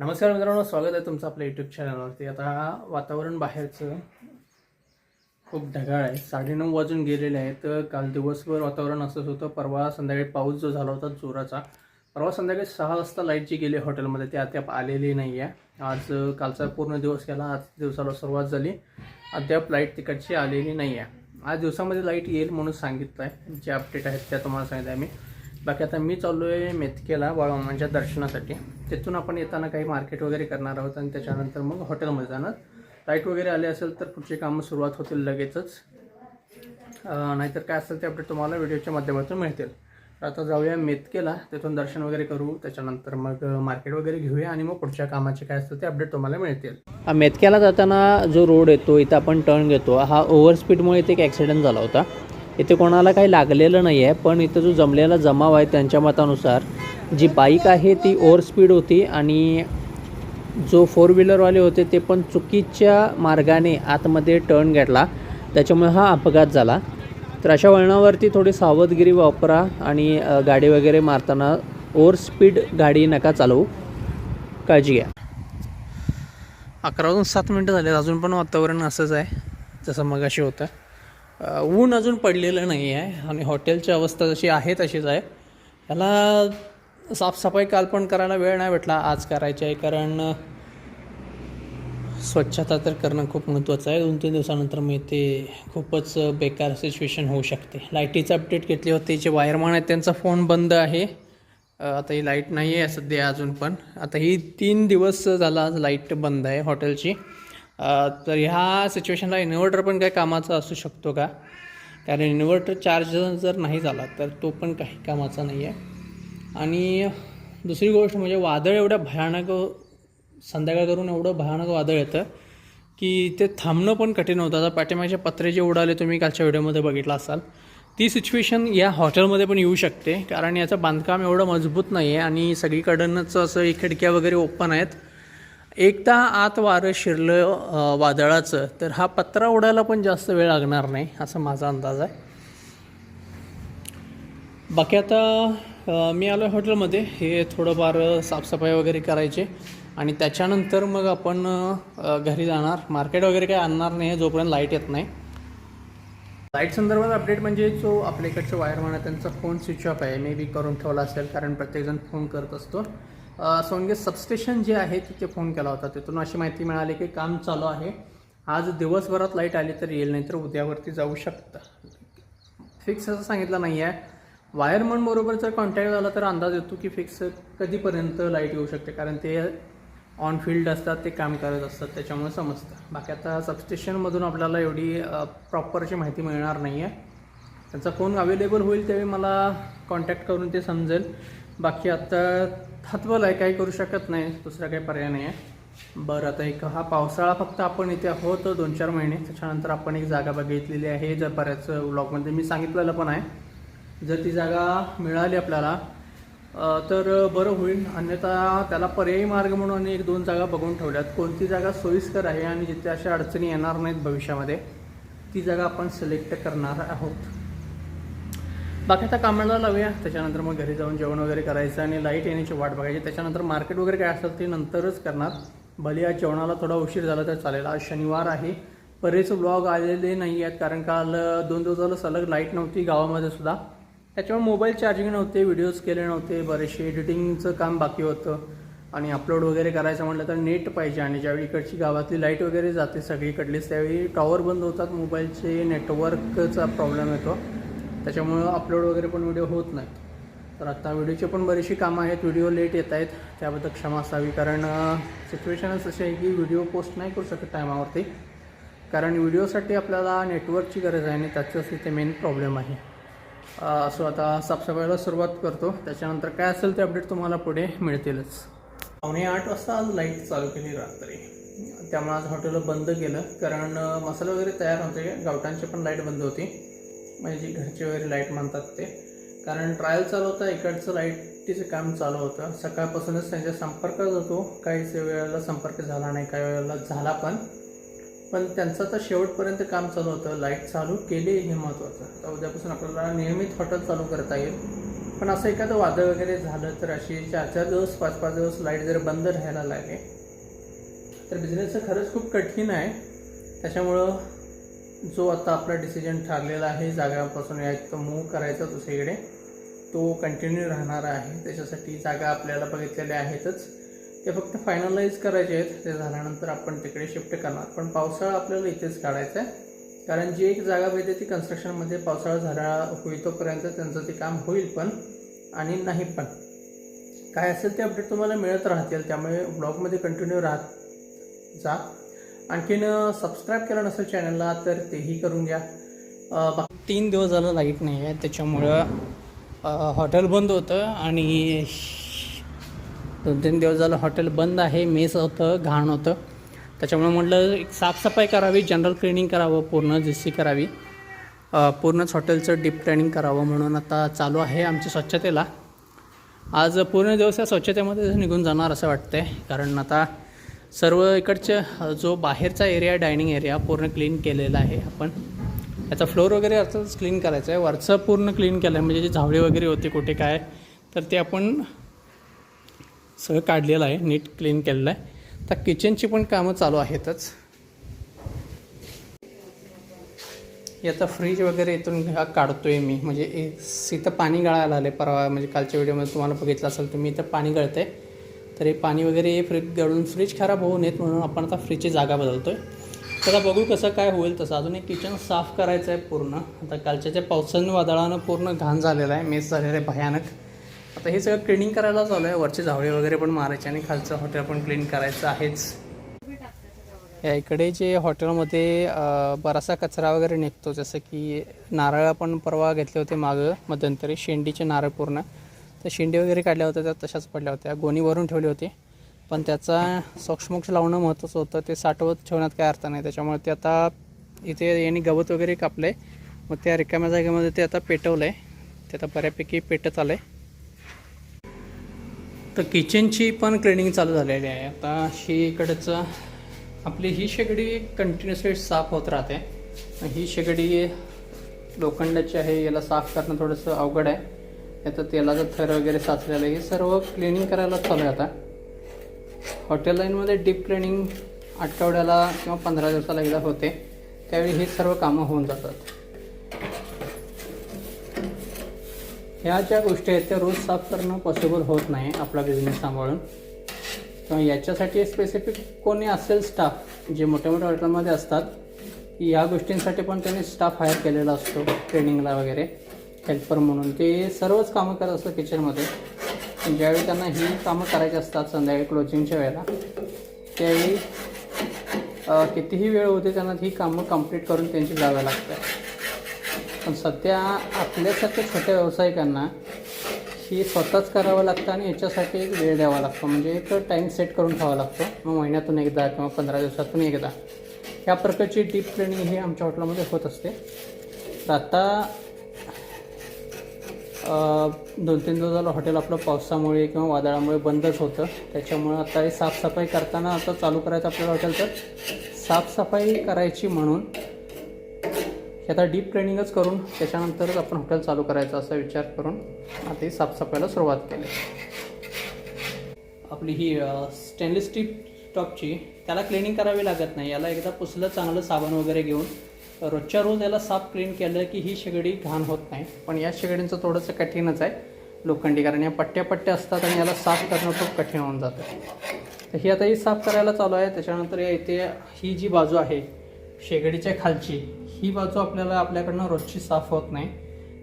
नमस्कार मित्रांनो स्वागत आहे तुमचं आपल्या यूट्यूब चॅनलवरती आता वातावरण बाहेरचं खूप ढगाळ आहे. साडेनऊ वाजून गेलेले आहे तर काल दिवसभर वातावरण असंच होतं. परवा संध्याकाळी पाऊस जो झाला होता जोराचा परवा संध्याकाळी सहा वाजता लाइट जी गेली हॉटेलमध्ये ती अद्याप आलेली नाही आहे आज कालचा पूर्ण दिवस गेला. आज दिवसाला सुरुवात झाली. अद्याप लाइट तिकडची आलेली नाही आहे आज दिवसामध्ये लाइट येईल म्हणून सांगितलं आहे जे अपडेट आहेत त्या तुम्हाला सांगितलं आहे मी बाकी आता मी चाललो आहे मेतकेला बाळमामांच्या दर्शनासाठी. तिथून आपण येताना काही मार्केट वगैरे करणार आहोत आणि त्याच्यानंतर मग हॉटेलमध्ये जाणार. लाइट वगैरे आले असेल तर पुढची कामं सुरुवात होतील लगेचच. नाहीतर काय असेल ते अपडेट तुम्हाला व्हिडिओच्या माध्यमातून मिळतील. आता जाऊया मेतकेला तिथून दर्शन वगैरे करू त्याच्यानंतर मग मार्केट वगैरे घेऊया आणि मग पुढच्या कामाचे काय असतं ते अपडेट तुम्हाला मिळतील. हा मेतक्याला जाताना जो रोड येतो इथं आपण टर्न घेतो हा ओव्हर स्पीडमुळे इथे एक ॲक्सिडेंट झाला होता. इथे कोणाला काही लागलेलं नाही आहे पण इथं जो जमलेला जमाव आहे त्यांच्या मतानुसार जी बाईक आहे ती ओव्हर स्पीड होती आणि जो फोर व्हीलरवाले होते ते पण चुकीच्या मार्गाने आतमध्ये टर्न घेतला. त्याच्यामुळे हा अपघात झाला. तर अशा वळणावरती थोडी सावधगिरी वापरा आणि गाडी वगैरे मारताना ओव्हर स्पीड गाडी नका चालवू. काळजी घ्या. अकरा वाजून सात मिनटं झाले अजून पण वातावरण असंच आहे जसं मगाशी होतं. ऊन अजून पडलेलं नाही आहे आणि हॉटेलची अवस्था जशी आहे तशीच आहे. त्याला साफसफाई काल पण करायला वेळ नाही भेटला आज करायची आहे कारण स्वच्छता तर करणं खूप महत्त्वाचं आहे. दोन तीन दिवसानंतर मी ते खूपच बेकार सिच्युएशन होऊ शकते. लाईटीचं अपडेट घेतली होती जे वायरमॅन आहेत त्यांचा फोन बंद आहे. आता ही लाइट नाही आहे सध्या अजून पण. आता ही तीन दिवस झाला आज लाइट बंद आहे हॉटेलची. तर ह्या सिच्युएशनला इन्व्हर्टर पण काही कामाचा असू शकतो का? कारण इन्व्हर्टर चार्ज जर नाही झाला तर तो पण काही कामाचा नाही आहे. आणि दुसरी गोष्ट म्हणजे वादळ एवढ्या भयानक संध्याकाळ करून एवढं भयानक वादळ येतं की ते थांबणं पण कठीण होतं. आता पाठीमागचे पत्रे जे उडाले तुम्ही कालच्या व्हिडिओमध्ये बघितला असाल ती सिच्युएशन या हॉटेलमध्ये पण येऊ शकते. कारण याचं बांधकाम एवढं मजबूत नाही आहे आणि सगळीकडनंच असं खिडक्या वगैरे ओपन आहेत. एकदा आत वारं शिरलं वादळाचं तर हा पत्रा उडायला पण जास्त वेळ लागणार नाही असा माझा अंदाज आहे. बाकी आता मी आलो आहे हॉटेलमध्ये हे थोडंफार साफसफाई वगैरे करायचे. आणि त्याच्यानंतर मग आपण घरी जाणार. मार्केट वगैरे काही आणणार नाही जोपर्यंत लाइट येत नाही. लाइट संदर्भात अपडेट म्हणजे जो आपल्या इकडचे वायरमॅन त्यांचा फोन स्विच ऑफ आहे. मे बी करून ठेवला असेल कारण प्रत्येकजण फोन करत असतो. सोनगे सबस्टेशन जे आहे तिथे फोन केला होता. तिथून अशी माहिती मिळाली की काम चालू आहे. आज दिवसभरात लाइट आली तर येईल नाही तर उद्यावरती जाऊ शकतं. फिक्स असं सांगितलं नाही आहे वायरमन बरोबर जर कॉन्टॅक्ट झाला तर अंदाज येतो की फिक्स कधीपर्यंत लाइट येऊ शकते. कारण ते ऑन फील्ड असतात ते काम करत असतात त्याच्यामुळे समजतं. बाकी आता सबस्टेशनमधून आपल्याला एवढी प्रॉपर अशी माहिती मिळणार नाही आहे त्यांचा फोन अवेलेबल होईल त्यावेळी मला कॉन्टॅक्ट करून ते समजेल. बाकी आता हातबल आहे काही करू शकत नाही दुसरा काही पर्याय नाही आहे बरं आता एक हा पावसाळा फक्त आपण इथे आहोत दोन चार महिने त्याच्यानंतर आपण एक जागा बघितलेली आहे जर बऱ्याच व्लॉगमध्ये मी सांगितलेलं पण आहे. जर ती जागा मिळाली आपल्याला तर बरं होईल. अन्यथा त्याला पर्यायी मार्ग म्हणून एक दोन जागा बघून ठेवल्यात. कोणती जागा सोयीस्कर आहे आणि जिथे अशा अडचणी येणार नाहीत भविष्यामध्ये ती जागा आपण सिलेक्ट करणार आहोत. बाकी आता कामाला लावूया. त्याच्यानंतर मग घरी जाऊन जेवण वगैरे करायचं आणि लाइट येण्याची वाट बघायची. त्याच्यानंतर मार्केट वगैरे काय असेल ते नंतरच करणार. भले आज जेवणाला थोडा उशीर झाला तर चालेल. आज शनिवार आहे. बरेच ब्लॉग आलेले नाही आहेत कारण काल दोन दिवस झालं सलग लाइट नव्हती गावामध्ये सुद्धा. त्याच्यामुळे मोबाईल चार्जिंग नव्हते व्हिडिओज केले नव्हते. बरेचसे एडिटिंगचं काम बाकी होतं. आणि अपलोड वगैरे करायचं म्हटलं तर नेट पाहिजे. आणि ज्यावेळी इकडची गावातली लाइट वगैरे जाते सगळीकडलीच त्यावेळी टॉवर बंद होतात. मोबाईलचे नेटवर्कचा प्रॉब्लेम येतो. त्याच्यामुळं अपलोड वगैरे पण व्हिडिओ होत नाहीत तर आता व्हिडिओचे पण बरीचशी कामं आहेत व्हिडिओ लेट येत आहेत. त्याबद्दल क्षमा असावी कारण सिच्युएशनच अशी आहे की व्हिडिओ पोस्ट नाही करू शकत टायमावरती कारण व्हिडिओसाठी आपल्याला नेटवर्कची गरज आहे आणि त्याचंच इथे मेन प्रॉब्लेम आहे. सो आता साफसफाईला सुरुवात करतो. त्याच्यानंतर काय असेल ते अपडेट तुम्हाला पुढे मिळतीलच. पावणे आठ वाजता आज लाइट चालू केली रात्री. त्यामुळे आज हॉटेल बंद केलं. कारण मसाले वगैरे तयार होते. गावठांची पण लाइट बंद होती. म्हणजे घरचे वगैरे लाइट म्हणतात ते. कारण ट्रायल चालू होता इकडचं लाईटीचं काम चालू होतं. सकाळपासूनच त्यांच्या संपर्कात होतो. काही वेळेला संपर्क झाला नाही काही वेळेला झाला पण. पण त्यांचं तर शेवटपर्यंत काम चालू होतं. लाइट चालू केली हे महत्त्वाचं. आता उद्यापासून आपल्याला नियमित हॉटेल चालू करता येईल. पण असं एखादं वादळ वगैरे झालं तर अशी चार चार दिवस पाच पाच दिवस लाइट जर बंद राहायला लागले तर बिझनेसचं खरंच खूप कठीण आहे. त्याच्यामुळं जो आता आपला डिसिजन ठरलेला आहे जागापासून एक मूव करायचा दुसरीकडे तो कंटिन्यू राहणार आहे. त्याच्यासाठी जागा आपल्याला बघितलेल्या आहेतच. ते फक्त फायनलाइज करायचे आहेत. ते झाल्यानंतर आपण तिकडे शिफ्ट करणार. पण पावसाळा आपल्याला इथेच काढायचा आहे. कारण जी एक जागा पाहिजे ती कन्स्ट्रक्शनमध्ये पावसाळा झाला होईल तोपर्यंत त्यांचं ते काम होईल पण आणि नाही पण. काय असेल ते अपडेट तुम्हाला मिळत राहतील. त्यामुळे ब्लॉगमध्ये कंटिन्यू राहत जा. आणखीन सबस्क्राईब केलं नसेल चॅनलला तर तेही करून घ्या. बाकी तीन दिवस झालं लाइट नाही आहे त्याच्यामुळं हॉटेल बंद होतं आणि दोन तीन दिवस झालं हॉटेल बंद आहे मेस होतं घाण होतं. त्याच्यामुळे म्हटलं एक साफसफाई करावी जनरल क्लिनिंग करावं पूर्ण जी सी करावी. पूर्णच हॉटेलचं डीप क्लिनिंग करावं म्हणून आता चालू आहे आमच्या स्वच्छतेला. आज पूर्ण दिवस या स्वच्छतेमध्ये निघून जाणार असं वाटतंय कारण आता सर्व इकडच्या जो बाहेरचा एरिया डायनिंग एरिया पूर्ण क्लीन केलेला आहे आपण. याचा फ्लोर वगैरे अर्थातच क्लीन करायचं आहे. वरचं पूर्ण क्लीन केलं आहे म्हणजे जे झावळे वगैरे होते कुठे काय तर ते आपण सगळं काढलेलं आहे नीट क्लीन केलेलं आहे. तर किचनची पण कामं चालू आहेतच. याचा आता फ्रीज वगैरे इथून काढतो आहे मी. म्हणजे ए- इथं पाणी गळायला आले परवा म्हणजे कालच्या व्हिडिओमध्ये तुम्हाला बघितलं असेल तुम्ही इथं पाणी गळतंय. तर हे पाणी वगैरे फ्रीज गळून फ्रीज खराब होऊ नयेत म्हणून आपण आता फ्रीजची जागा बदलतो आहे तर आता बघू कसं काय होईल तसं. अजून एक किचन साफ करायचं आहे पूर्ण. आता कालच्या ज्या पावसानं वादळानं पूर्ण घाण झालेलं आहे मेस झालेलं आहे भयानक. आता हे सगळं क्लिनिंग करायला चालू आहे. वरचे झावळे वगैरे पण मारायचे आणि खालचं हॉटेल पण क्लीन करायचं आहेच. या इकडे जे हॉटेलमध्ये बरासा बराचसा कचरा वगैरे निघतो. जसं की नारळ आपण परवा घेतले होते मागं मध्यंतरी शेंडीचे नारळ पूर्ण. तर शेंडी वगैरे काढल्या होत्या त्या तशाच पडल्या होत्या. गोणी भरून ठेवली होती. पण त्याचा सोक्षमोक्ष लावणं महत्त्वाचं होतं. ते साठवत ठेवण्यात काय अर्थ नाही. त्याच्यामुळे ते आता इथे यांनी गवत वगैरे कापलं आहे मग त्या रिकाम्या जागेमध्ये ते आता पेटवलं आहे ते आता बऱ्यापैकी पेटत आलं आहे तर किचनची पण क्लिनिंग चालू झालेली आहे. आता शेकडचं आपली ही शेगडी कंटिन्युअसली साफ होत राहते. ही शेगडी लोखंडाची आहे. याला साफ करणं थोडंसं अवघड आहे. याचं तेलाचं थर वगैरे साचलेलं हे सर्व क्लिनिंग करायला चालू आहे आता. हॉटेल लाईनमध्ये डीप क्लिनिंग आठवड्याला किंवा पंधरा दिवसाला एकदा होते. त्यावेळी ही सर्व कामं होऊन जातात. ह्या ज्या गोष्टी आहेत त्या रोज साफ करणं पॉसिबल होत नाही आपला बिझनेस सांभाळून. किंवा याच्यासाठी स्पेसिफिक कोणी असेल स्टाफ जे मोठ्या मोठ्या हॉटेलमध्ये असतात की या गोष्टींसाठी पण त्यांनी स्टाफ हायर केलेला असतो ट्रेनिंगला वगैरे. हेल्पर म्हणून. ते सर्वच कामं करत असतात किचनमध्ये पण ज्यावेळी त्यांना ही कामं करायची असतात संध्याकाळी क्लोजिंगच्या वेळेला त्यावेळी कितीही वेळ होते त्यांना ही कामं कंप्लीट करून त्यांची जावं लागतं. पण सध्या आपल्यासारख्या छोट्या व्यावसायिकांना ही स्वतःच करावं लागतं आणि याच्यासाठी एक वेळ द्यावा लागतो. म्हणजे एक टाईम सेट करून ठेवावा लागतो. मग महिन्यातून एकदा किंवा पंधरा दिवसातून एकदा. ह्या प्रकारची डीप ट्रेनिंग ही आमच्या हॉटेलमध्ये होत असते. तर आता दोन तीन दिवस झालं हॉटेल आपलं पावसामुळे किंवा वादळामुळे बंदच होतं. त्याच्यामुळं आता हे साफसफाई करताना आता चालू करायचं आपल्याला हॉटेल तर साफसफाई करायची म्हणून आता डीप ट्रेनिंगच करून त्याच्यानंतरच आपण हॉटेल चालू करायचं असा विचार करून आता ही साफसफाईला सुरुवात केली. आपली ही स्टेनलेस स्टील टॉपची त्याला क्लिनिंग करावी लागत नाही. याला एकदा पुसलं चांगलं साबण वगैरे घेऊन रोजच्या रोज याला साफ क्लीन केलं की ही शेगडी घाण होत नाही. पण या शेगडींचं थोडंसं कठीणच आहे लोखंडी कारण या पट्ट्या पट्ट्या असतात आणि याला साफ करणं खूप कठीण होऊन जातं. तर ही आता ही साफ करायला चालू आहे. त्याच्यानंतर या इथे ही जी बाजू आहे शेगडीच्या खालची ही बाजू आपल्याला आपल्याकडनं रोजची साफ होत नाही.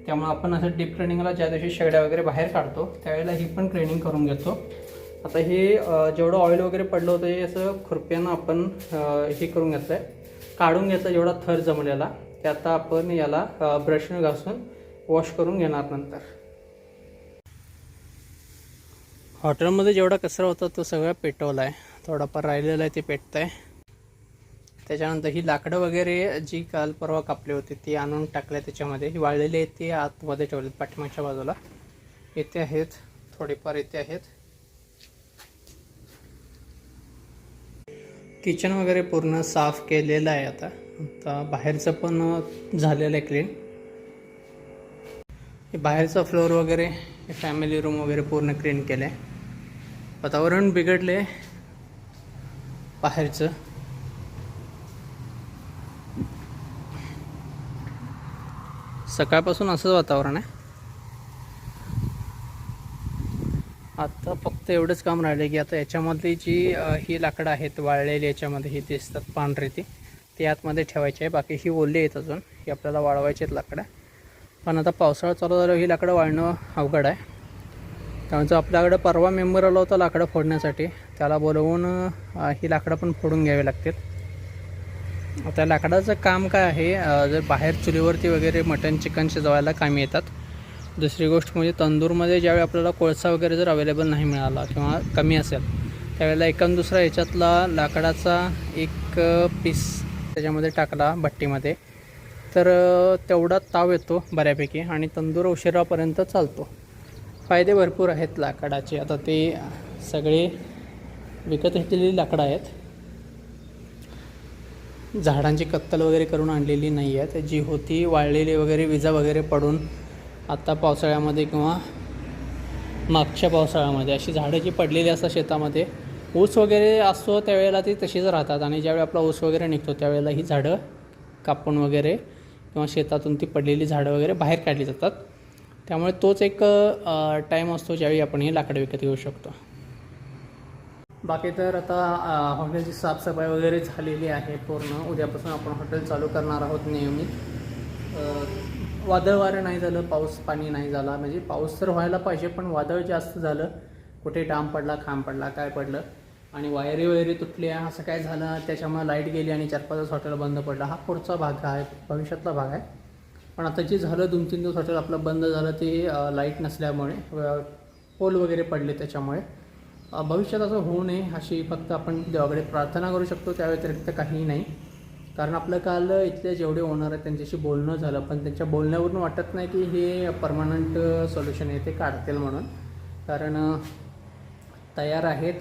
त्यामुळे आपण असं डीप क्लिनिंगला ज्या दिवशी शेगड्या वगैरे बाहेर काढतो त्यावेळेला ही पण क्लिनिंग करून घेतो. आता हे जेवढं ऑइल वगैरे पडलं होतं हे असं खुरप्यानं आपण हे करून घेतलं आहे काढून घेतलं जेवढा थर जमलेला ते आता आपण याला ब्रशने घासून वॉश करून घेणार नंतर. हॉटेलमध्ये जेवढा कचरा होता तो सगळा पेटवला आहे थोडाफार राहिलेला आहे ते पेटतं आहे त्याच्यानंतर ही लाकडं वगैरे जी काल परवा कापली होती ती आणून टाकल्या त्याच्यामध्ये. ही वाळलेली आहेत ती आतमध्ये ठेवली पाठीमागच्या बाजूला. इथे आहेत थोडेफार इथे आहेत. किचन वगैरे पूर्ण साफ केलेलं आहे आता. आता बाहेरचं पण झालेलं आहे क्लीन बाहेरचा फ्लोअर वगैरे फॅमिली रूम वगैरे पूर्ण क्लीन केलं आहे वातावरण बिघडले बाहेरचं. सकाळपासून असंच वातावरण आहे. आता फक्त एवढंच काम राहिलं की आता याच्यामधली जी ही लाकडं आहेत वाळलेली याच्यामध्ये ही दिसतात पांढरी ती ती आतमध्ये ठेवायची आहे. बाकी ही ओली आहेत अजून ही आपल्याला वाळवायची आहेत लाकडं. पण आता पावसाळा चालू झाल्यावर ही लाकडं वाळणं अवघड आहे. त्यामुळे जो आपल्याकडं परवा मेंबर आला होता लाकडं फोडण्यासाठी त्याला बोलवून ही लाकडं पण फोडून घ्यावी लागतील. आता लाकडाचं काम काय आहे? जर बाहेर चुलीवरती वगैरे मटन चिकन शिजवायला कामी येतात. दुसरी गोष्ट म्हणजे तंदूरमध्ये ज्यावेळी आपल्याला कोळसा वगैरे जर अवेलेबल नाही मिळाला किंवा कमी असेल त्यावेळेला एकान दुसरा याच्यातला लाकडाचा एक पीस त्याच्यामध्ये टाकला भट्टीमध्ये. तर तेवढा ताव येतो बऱ्यापैकी आणि तंदूर उशिरापर्यंत चालतो. फायदे भरपूर आहेत लाकडाचे. आता ते सगळे विकत घेतलेली लाकडं आहेत. झाडांची कत्तल वगैरे करून आणलेली नाही आहेत जी होती वाळलेली वगैरे विजा वगैरे पडून आत्ता पावसाळ्यामध्ये किंवा मागच्या पावसाळ्यामध्ये अशी झाडं जी पडलेली असतात शेतामध्ये ऊस वगैरे असतो त्यावेळेला ती तशीच राहतात आणि ज्यावेळी आपला ऊस वगैरे निघतो त्यावेळेला ही झाडं कापून वगैरे किंवा शेतातून ती पडलेली झाडं वगैरे बाहेर काढली जातात. त्यामुळे तोच एक टाईम असतो ज्यावेळी आपण हे लाकडं विकत घेऊ शकतो. बाकी तर आता हॉटेलची साफसफाई वगैरे झालेली आहे पूर्ण. उद्यापासून आपण हॉटेल चालू करणार आहोत नियमित वादळ वारं नाही झालं पाऊस पाणी नाही झाला. म्हणजे पाऊस तर व्हायला पाहिजे पण वादळ जास्त झालं. कुठे डाम पडला खांब पडला काय पडलं. आणि वायरी वगैरे तुटल्या असं काय झालं त्याच्यामुळे लाइट गेली आणि चार पाच दिवस हॉटेल बंद पडलं. हा पुढचा भाग आहे भविष्यातला भाग आहे. पण आता जे झालं दोन तीन दिवस हॉटेल आपलं बंद झालं ते लाइट नसल्यामुळे पोल वगैरे पडले त्याच्यामुळे. भविष्यात असं होऊ नये अशी फक्त आपण देवाकडे प्रार्थना करू शकतो त्या व्यतिरिक्त काहीही नाही. कारण आपलं काल इथले जेवढे ओनर आहेत त्यांच्याशी बोलणं झालं पण त्यांच्या बोलण्यावरून वाटत नाही की हे परमनंट सोल्युशन आहे ते काढतील म्हणून. कारण तयार आहेत.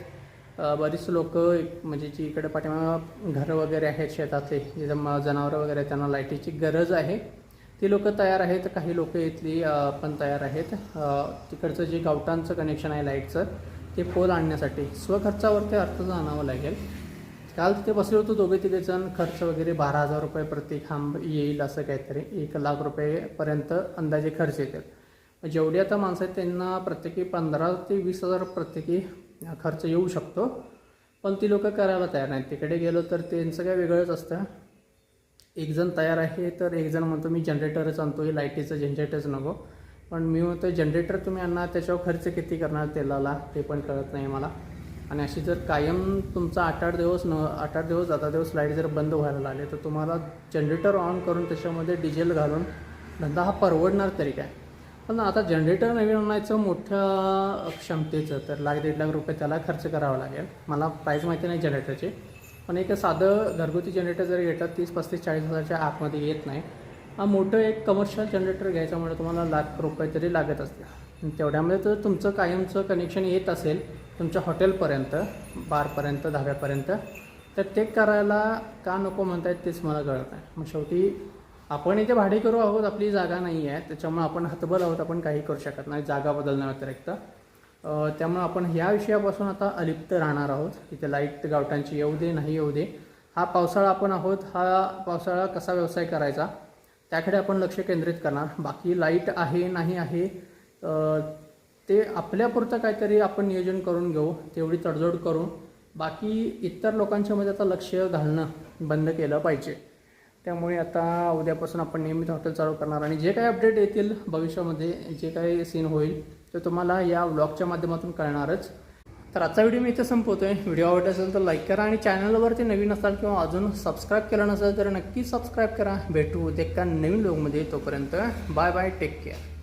बरीच लोक म्हणजे जी इकडे पाठीमागं घरं वगैरे आहेत शेतातले जिथं म जनावरं वगैरे आहेत, त्यांना लाईटीची गरज आहे. ती लोक तयार आहेत काही लोक इथली पण तयार आहेत. तिकडचं जे गावटांचं कनेक्शन आहे लाईटचं ते पोल आणण्यासाठी. स्वखर्चावरती अर्थ जाणावं लागेल. काल तिथे बसले होतो दोघे तिघे जण खर्च वगैरे बारा हजार रुपये प्रति खांब येईल असं काहीतरी एक लाख रुपयेपर्यंत अंदाजे खर्च येतील. जेवढी आता माणसं आहेत त्यांना प्रत्येकी पंधरा ते वीस हजार प्रत्येकी खर्च येऊ शकतो. पण ती लोकं करायला तयार नाहीत. तिकडे गेलो तर त्यांचं काय वेगळंच असतं. एक जण तयार आहे तर एक जण म्हणतो मी जनरेटरच आणतो हे लाईटीचं जनरेटरच नको. पण मी म्हणतो जनरेटर तुम्ही आणणार त्याच्यावर खर्च किती करणार तेलाला? ते पण कळत नाही मला. आणि अशी जर कायम तुमचा आठ आठ दिवस न आठ आठ दिवस दहा दिवस लाइट जर बंद व्हायला लागले तर तुम्हाला जनरेटर ऑन करून त्याच्यामध्ये डिझेल घालून धंदा हा परवडणार तरी काय? पण आता जनरेटर नवीन आणायचं मोठ्या क्षमतेचं तर लाख दीड लाख रुपये त्याला खर्च करावा लागेल. मला प्राईस माहिती नाही जनरेटरची पण एक साधं घरगुती जनरेटर जर घेतात तीस पस्तीस चाळीस हजारच्या आतमध्ये येत नाही. हा मोठं एक कमर्शियल जनरेटर घ्यायचं म्हणजे तुम्हाला लाख रुपये तरी लागत असते तेवढ्यामध्ये तर तुमचं कायमचं कनेक्शन येत असेल तुमच्या हॉटेलपर्यंत बारपर्यंत धाब्यापर्यंत तर ते करायला का नको म्हणतायत तेच मला कळत नाही. मग शेवटी आपण इथे भाडे करू आहोत आपली जागा नाही आहे त्याच्यामुळे आपण हतबल आहोत आपण काही करू शकत नाही जागा बदलण्या व्यतिरिक्त. त्यामुळे आपण ह्या विषयापासून आता अलिप्त राहणार आहोत. इथे लाइट गावठांची येऊ दे नाही येऊ दे. हा पावसाळा आपण आहोत हा पावसाळा कसा व्यवसाय करायचा? त्याकडे आपण लक्ष केंद्रित करणार. बाकी लाइट आहे नाही आहे ते आपल्यापुरतं काहीतरी आपण नियोजन करून घेऊ तेवढी तडजोड करू बाकी इतर लोकांच्या मध्ये आता लक्ष घालणं बंद केलं पाहिजे. त्यामुळे आता उद्यापासून आपण नियमित हॉटेल चालू करणार आणि जे काही अपडेट येतील भविष्यामध्ये जे काही सीन होईल ते तुम्हाला या व्लॉगच्या माध्यमातून कळणारच. तर आजचा व्हिडिओ मी इथे संपवतोय. व्हिडिओ आवडला असेल तर लाईक करा आणि चॅनलवरती नवीन असाल किंवा अजून सबस्क्राईब केलं नसेल तर नक्की सबस्क्राईब करा. भेटू उद्या एका नवीन व्लॉगमध्ये तोपर्यंत. Bye bye take care